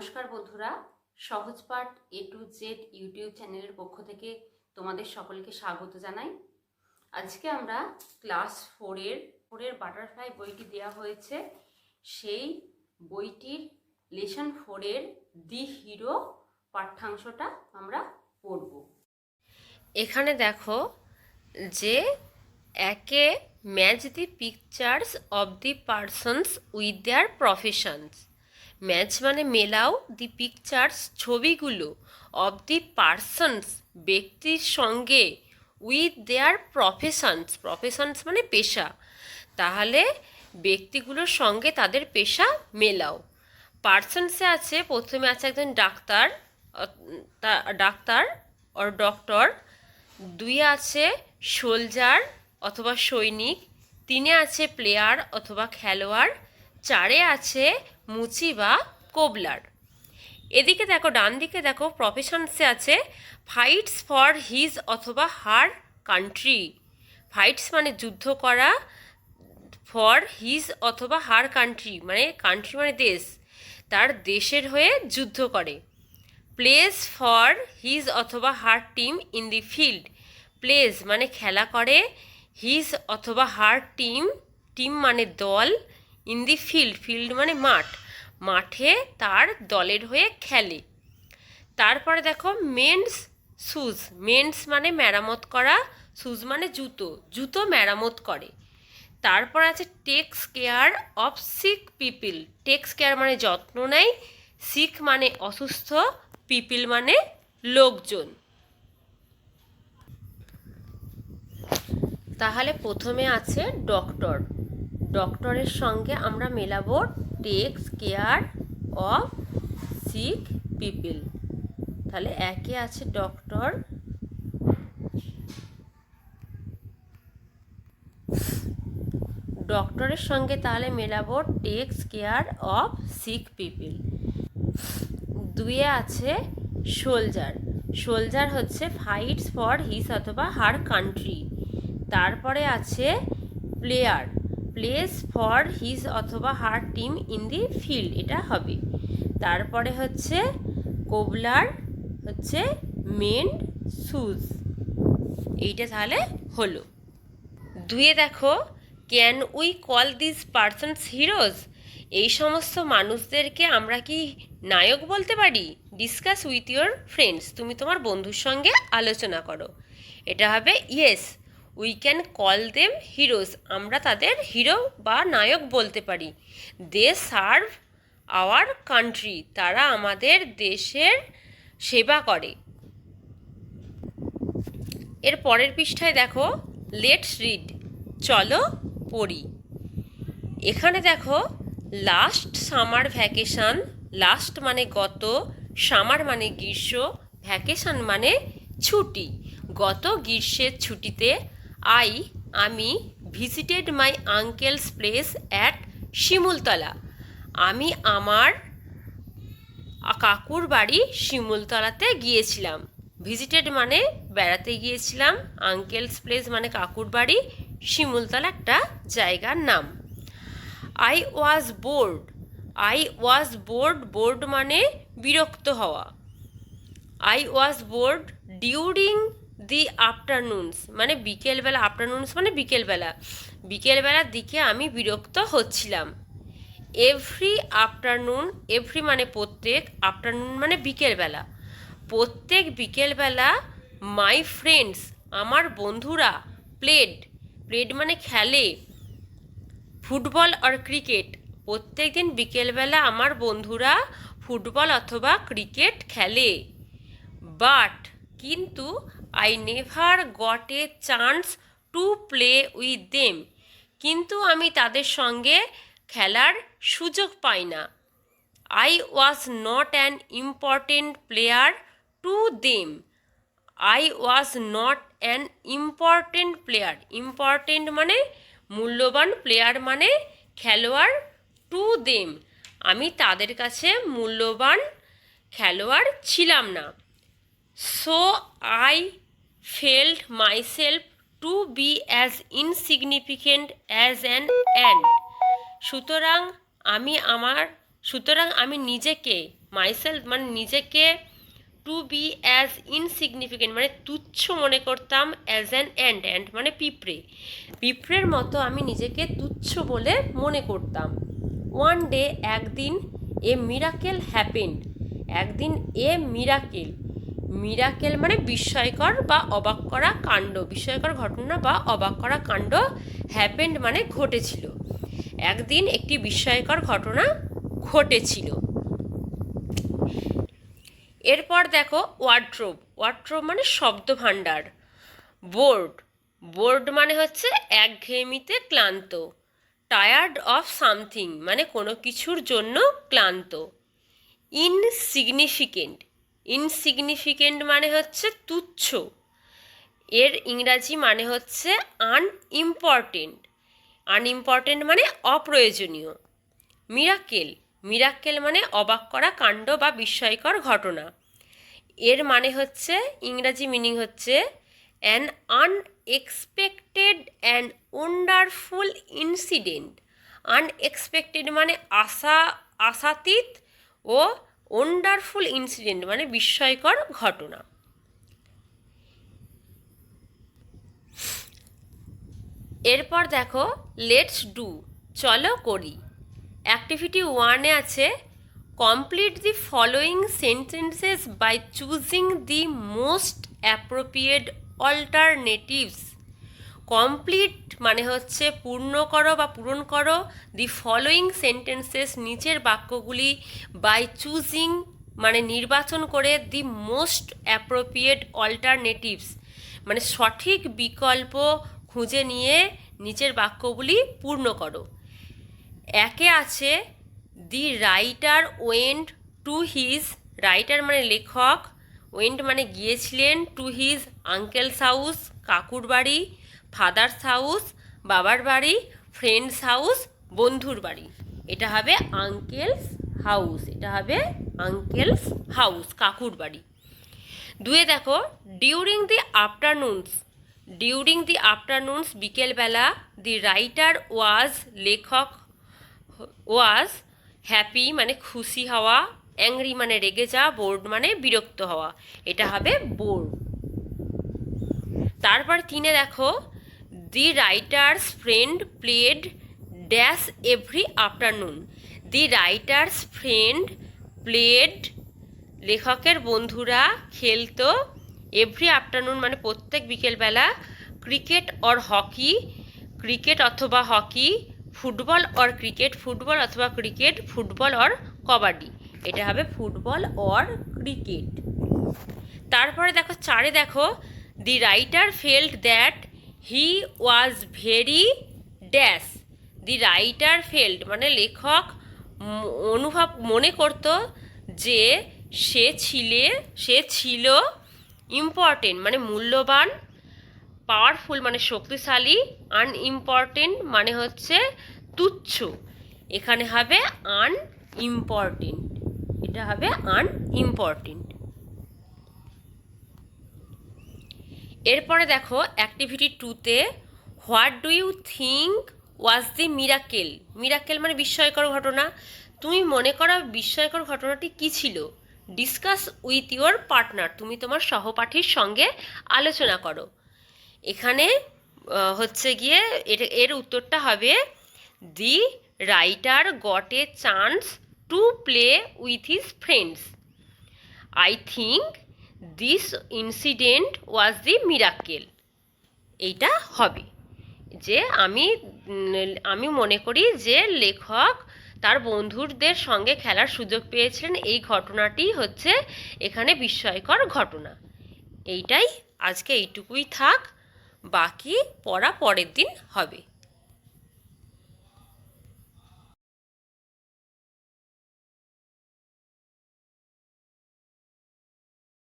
নমস্কার বন্ধুরা Sahajpath A to Z YouTube চ্যানেলের পক্ষ থেকে তোমাদের সকলকে স্বাগত জানাই। আজকে আমরা ক্লাস ফোরের ফোরের বাটারফ্লাই বইটি দেওয়া হয়েছে। সেই বইটির লেসন ফোরের দি হিরো পাঠ্যাংশটা আমরা পড়ব। এখানে দেখো যে একে match the pictures of the persons with their professions match মানে মেলাও দি পিকচার্স ছবিগুলো অফ দি পার্সনস ব্যক্তির সঙ্গে উইথ দেয়ার প্রফেশনস। প্রফেশনস মানে পেশা। তাহলে ব্যক্তিগুলোর সঙ্গে তাদের পেশা মেলাও। পার্সনসে আছে প্রথমে আছে একজন ডাক্তার ডাক্তার অর ডক্টর। দুই আছে সোলজার অথবা সৈনিক। তিনে আছে প্লেয়ার অথবা খেলোয়াড়। চারে আছে মুচি বা কোবলার। এদিকে দেখো ডান দিকে দেখো প্রফেশনসে আছে ফাইটস ফর হিজ অথবা হার কান্ট্রি ফাইটস মানে যুদ্ধ করা ফর হিজ অথবা হার কান্ট্রি মানে কান্ট্রি মানে দেশ, তার দেশের হয়ে যুদ্ধ করে। প্লেস ফর হিজ অথবা her team in the field place মানে খেলা করে হিজ অথবা হার টিম টিম মানে দল ইন দি ফিল্ড ফিল্ড মানে মাঠ। মাঠে তার দলের হয়ে খেলে। তারপরে দেখো মেন্স শুজ মেন্স মানে মেরামত করা শুজ মানে জুতো। জুতো মেরামত করে। তারপর আছে takes care of sick people takes care মানে যত্ন নেয়। সিক মানে অসুস্থ পিপিল মানে লোকজন। তাহলে প্রথমে আছে ডক্টর ডক্টরের সঙ্গে আমরা মেলাবো takes care of sick people তাহলে একে আছে ডক্টর ডক্টরের সঙ্গে তাহলে মেলাবো takes care of sick people দুয়ে আছে সোলজার সোলজার হচ্ছে ফাইটস ফর হিস অথবা হার কান্ট্রি তারপরে আছে প্লেয়ার প্লেস ফর হিজ অথবা her team in the field এটা হবে। তারপরে হচ্ছে কোবলার হচ্ছে মেন্ড শুজ এইটা তাহলে হলো। দুয়ে দেখো can we call this persons heroes এই সমস্ত মানুষদেরকে আমরা কি নায়ক বলতে পারি? ডিসকাস উইথ ইয়োর ফ্রেন্ডস তুমি তোমার বন্ধুর সঙ্গে আলোচনা করো। এটা হবে yes we can call them heroes আমরা তাদের হিরো বা নায়ক বলতে পারি। দে সার্ভ আওয়ার কান্ট্রি তারা আমাদের দেশের সেবা করে। এর পরের পৃষ্ঠায় দেখো লেটস রিড চলো পড়ি। এখানে দেখো লাস্ট সামার ভ্যাকেশন লাস্ট মানে গত সামার মানে গ্রীষ্ম ভ্যাকেশন মানে ছুটি। গত গ্রীষ্মের ছুটিতে আই আমি visited my uncle's place at Shimultala আমি আমার কাকুর বাড়ি শিমুলতলাতে গিয়েছিলাম। ভিজিটেড মানে বেড়াতে গিয়েছিলাম। আঙ্কেলস প্লেস মানে কাকুর বাড়ি শিমুলতলা একটা জায়গার নাম। I was bored I was bored bored মানে বিরক্ত হওয়া। I was bored during the afternoons মানে বিকেলবেলা, আফটারনুনস মানে বিকেলবেলা। বিকেলবেলার দিকে আমি বিরক্ত হচ্ছিলাম। এভরি আফটারনুন, এভরি মানে প্রত্যেক, আফটারনুন মানে বিকেলবেলা। প্রত্যেক বিকেলবেলা মাই ফ্রেন্ডস, আমার বন্ধুরা, প্লেড প্লেড মানে খেলে, ফুটবল আর ক্রিকেট। প্রত্যেক দিন বিকেলবেলা আমার বন্ধুরা ফুটবল অথবা ক্রিকেট খেলে। বাট, কিন্তু I never got a chance to play with them কিন্তু আমি তাদের সঙ্গে খেলার সুযোগ পাই না। I was not an important player to them I was not an important player important মানে মূল্যবান প্লেয়ার মানে খেলোয়াড় টু দেম আমি তাদের কাছে মূল্যবান খেলোয়াড় ছিলাম না। So I felt myself to be as insignificant as an and সুতরাং আমি আমার, সুতরাং আমি নিজেকে মাইসেলফ মানে নিজেকে টু বি অ্যাজ ইনসিগনিফিকেন্ট মানে তুচ্ছ মনে করতাম অ্যাজ অ্যান অ্যান্ড অ্যান্ড মানে পিঁপড়ে। পিঁপড়ের মতো আমি নিজেকে তুচ্ছ বলে মনে করতাম। ওয়ান ডে একদিন এ মিরাকেল হ্যাপেন্ড একদিন এ মিরাকেল মিরাকেল মানে বিস্ময়কর বা অবাক করা কাণ্ড, বিস্ময়কর ঘটনা বা অবাক করা কাণ্ড হ্যাপেন্ড মানে ঘটেছিল। একদিন একটি বিস্ময়কর ঘটনা ঘটেছিল। এরপর দেখো ওয়ার্ড্রোব ওয়ার্ড্রোব মানে শব্দ ভাণ্ডার বোর্ড বোর্ড মানে হচ্ছে একঘেয়েমিতে ক্লান্ত টায়ার্ড অফ সামথিং মানে কোনো কিছুর জন্য ক্লান্ত। ইনসিগনিফিকেন্ট ইনসিগনিফিকেন্ট মানে হচ্ছে তুচ্ছ। এর ইংরাজি মানে হচ্ছে আনইম্পর্টেন্ট আনইম্পর্টেন্ট মানে অপ্রয়োজনীয়। মিরাকেল মিরাক্কেল মানে অবাক করা কাণ্ড বা বিস্ময়কর ঘটনা। এর মানে হচ্ছে, ইংরাজি মিনিং হচ্ছে an unexpected and wonderful incident unexpected মানে আশা, আশাতীত ও ওয়ান্ডারফুল ইনসিডেন্ট মানে বিস্ময়কর ঘটনা। এরপর দেখো লেটস ডু চলো করি। অ্যাক্টিভিটি ওয়ানে আছে complete the following sentences by choosing the most appropriate alternatives complete মানে হচ্ছে পূর্ণ করো বা পূরণ করো দি ফলোয়িং সেন্টেন্সেস নিচের বাক্যগুলি বাই চুজিং মানে নির্বাচন করে দি মোস্ট অ্যাপ্রোপ্রিয়েট অল্টারনেটিভস মানে সঠিক বিকল্প খুঁজে নিয়ে নিচের বাক্যগুলি পূর্ণ করো। একে আছে the writer went to his writer মানে লেখক ওয়েন্ট মানে গিয়েছিলেন টু হিজ আঙ্কেলস হাউস কাকুর বাড়ি ফাদার্স হাউস বাবার বাড়ি ফ্রেন্ডস হাউস বন্ধুর বাড়ি। এটা হবে আঙ্কেলস হাউস এটা হবে আঙ্কেলস হাউস কাকুর বাড়ি। দুয়ে দেখো ডিউরিং দি আফটারনুনস ডিউরিং দি আফটারনুনস বিকেলবেলা দি রাইটার ওয়াজ লেখক ওয়াজ হ্যাপি মানে খুশি হওয়া অ্যাংরি মানে রেগে যাওয়া বোর্ড মানে বিরক্ত হওয়া। এটা হবে বোর্ড তারপর তিনে দেখো the writer's friend played dash every afternoon the writer's friend played লেখকের বন্ধুরা খেলতো এভরি আফটারনুন মানে প্রত্যেক বিকেলবেলা ক্রিকেট অর হকি ক্রিকেট অথবা hockey football or cricket football অথবা ক্রিকেট ফুটবল অর কবাডি। এটা হবে ফুটবল অর ক্রিকেট তারপরে দেখো, চারে দেখো the writer felt that he was very dash the writer felt মানে লেখক অনুভব, মনে করত যে সে ছিলে, সে ছিল ইম্পর্টেন্ট মানে মূল্যবান পাওয়ারফুল মানে শক্তিশালী আনইম্পর্টেন্ট মানে হচ্ছে তুচ্ছ। এখানে হবে আনইম্পর্টেন্ট এটা হবে আনইম্পর্টেন্ট এরপরে দেখো অ্যাক্টিভিটি টুতে what do you think was the miracle miracle মানে বিস্ময়কর ঘটনা। তুমি মনে করো বিস্ময়কর ঘটনাটি কী ছিল? ডিসকাস উইথ ইউর পার্টনার তুমি তোমার সহপাঠীর সঙ্গে আলোচনা করো। এখানে হচ্ছে গিয়ে এর এর উত্তরটা হবে the writer got a chance to play with his friends I think this incident was the miracle এইটা হবে। যে আমি আমি মনে করি যে লেখক তার বন্ধুদের সঙ্গে খেলার সুযোগ পেয়েছিলেন। এই ঘটনাটি হচ্ছে এখানে বিস্ময়কর ঘটনা। এইটাই আজকে এইটুকুই থাক। বাকি পড়া পরের দিন হবে।